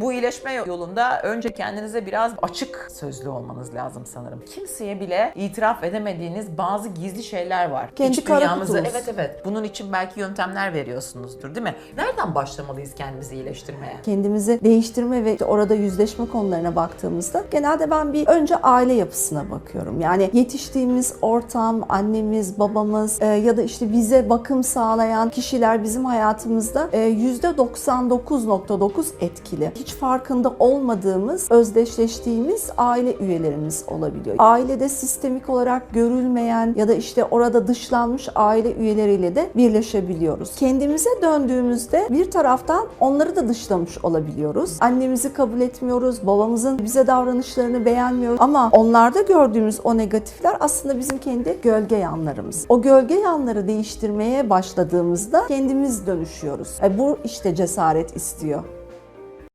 Bu iyileşme yolunda önce kendinize biraz açık sözlü olmanız lazım sanırım. Kimseye bile itiraf edemediğiniz bazı gizli şeyler var. Kendi İç dünyamızı evet evet. Bunun için belki yöntemler veriyorsunuzdur değil mi? Nereden başlamalıyız kendimizi iyileştirmeye? kendimizi değiştirme ve işte orada yüzleşme konularına baktığımızda genelde ben bir önce aile yapısına bakıyorum. Yani yetiştiğimiz ortam, annemiz, babamız e, ya da işte bize bakım sağlayan kişiler bizim hayatımızda e, %99.9 etkili. Hiç farkında olmadığımız, özdeşleştiğimiz aile üyelerimiz olabiliyor. Ailede sistemik olarak görülmeyen ya da işte orada dışlanmış aile üyeleriyle de birleşebiliyoruz. Kendimize döndüğümüzde bir taraftan onları da dışlamış olabiliyoruz. Annemizi kabul etmiyoruz, babamızın bize davranışlarını beğenmiyoruz ama onlarda gördüğümüz o negatifler aslında bizim kendi gölge yanlarımız. O gölge yanları değiştirmeye başladığımızda kendimiz dönüşüyoruz. E bu işte cesaret istiyor.